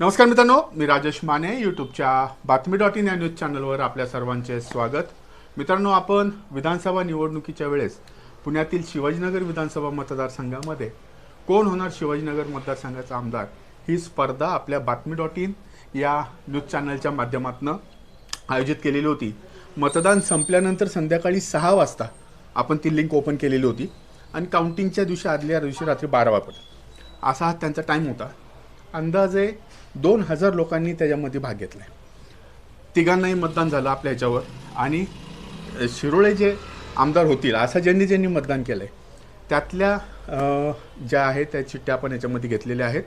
नमस्कार मित्रांनो मी राजेश माने यूट्यूबच्या बातमी डॉट इन या न्यूज चॅनलवर आपल्या सर्वांचे स्वागत. मित्रांनो आपण विधानसभा निवडणुकीच्या वेळेस पुण्यातील शिवाजीनगर विधानसभा मतदारसंघामध्ये कोण होणार शिवाजीनगर मतदारसंघाचा आमदार ही स्पर्धा आपल्या बातमी डॉट इन या न्यूज चॅनलच्या माध्यमातून आयोजित केलेली होती. मतदान संपल्यानंतर संध्याकाळी सहा वाजता आपण ती लिंक ओपन केलेली होती आणि काउंटिंगच्या दिवशी आदल्या दिवशी रात्री बारा वाजता. असा हा त्यांचा टाईम होता. अंदाजे दोन हजार लोकांनी त्याच्यामध्ये भाग घेतला तिघांनाही मतदान झालं आपल्या ह्याच्यावर आणि शिरोळे जे आमदार होतील असं ज्यांनी ज्यांनी मतदान केलं आहे त्यातल्या ज्या आहेत त्या चिठ्ठ्या आपण याच्यामध्ये घेतलेल्या आहेत.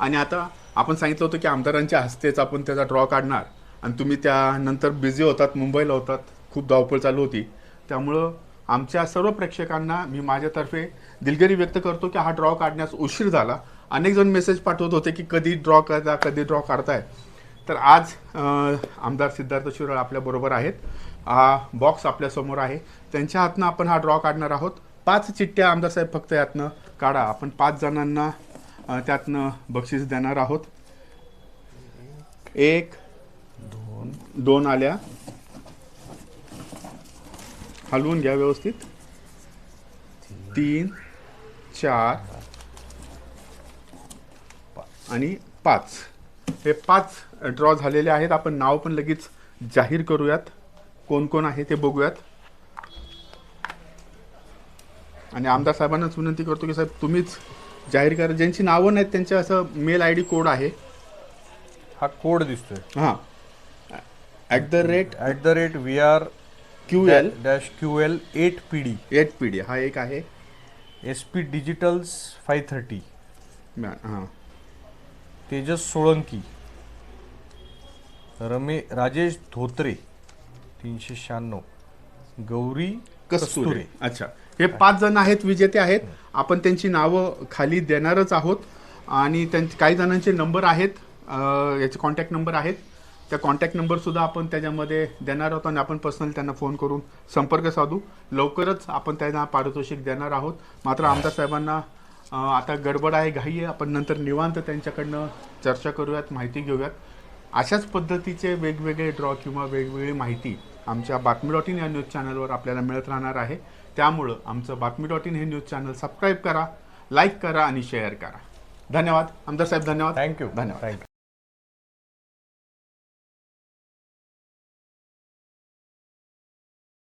आणि आता आपण सांगितलं होतं की आमदारांच्या हस्तेच आपण त्याचा ड्रॉ काढणार. आणि तुम्ही त्यानंतर बिझी होतात मुंबईला होतात खूप धावपळ चालू होती. त्यामुळं आमच्या सर्व प्रेक्षकांना मी माझ्यातर्फे दिलगिरी व्यक्त करतो की हा ड्रॉ काढण्यास उशीर झाला. अनेक जण मेसेज पाठवत होते की कधी ड्रॉ करता कधी ड्रॉ काढताय. तर आज आमदार सिद्धार्थ शिरोळ आपल्याबरोबर आहेत. हा बॉक्स आपल्यासमोर आहे. त्यांच्या हातनं आपण हा ड्रॉ काढणार आहोत. पाच चिठ्ठ्या आमदार साहेब फक्त यातनं काढा. आपण पाच जणांना त्यातनं बक्षीस देणार आहोत. एक दोन दोन आल्या. हलवून घ्या व्यवस्थित. तीन चार आणि पाच. हे पाच ड्रॉ झालेले आहेत. आपण नाव पण लगेच जाहीर करूयात. कोण कोण आहे ते बघूयात. आणि आमदार साहेबांनाच विनंती करतो की साहेब तुम्हीच जाहीर करा. ज्यांची नावं नाहीत त्यांचे असं मेल आय डी कोड आहे. हा कोड दिसतोय. हां. At the rate at the rate V R Q L dash Q L eight P D eight P D हा एक आहे. S P digitals five thirty हां. तेजस सोळंकी रमे राजेश धोत्रे तीनशे शहाण्णव गौरी कस्तुरे. अच्छा. हे पाच जण आहेत विजेते आहेत. आपण त्यांची नावं खाली देणारच आहोत. आणि त्यांचे काही जणांचे नंबर आहेत. अं, याचे कॉन्टॅक्ट नंबर आहेत. त्या कॉन्टॅक्ट नंबर सुद्धा आपण त्याच्यामध्ये देणार आहोत आणि आपण पर्सनली त्यांना फोन करून संपर्क साधू. लवकरच आपण त्यांना पारितोषिक देणार आहोत. मात्र आमदार साहेबांना आता गडबड आहे घाई आहे. आपण नंतर निवांत त्यांच्याकडनं चर्चा करूयात माहिती घेऊयात. अशाच पद्धतीचे वेगवेगळे ड्रॉ किंवा वेगवेगळी माहिती आमच्या बातमी डॉट इन या न्यूज चॅनलवर आपल्याला मिळत राहणार आहे. त्यामुळं आमचं बातमी डॉट इन हे न्यूज चॅनल सबस्क्राईब करा लाईक करा आणि शेअर करा. धन्यवाद. आमदार साहेब धन्यवाद. थँक्यू धन्यवाद. थँक्यू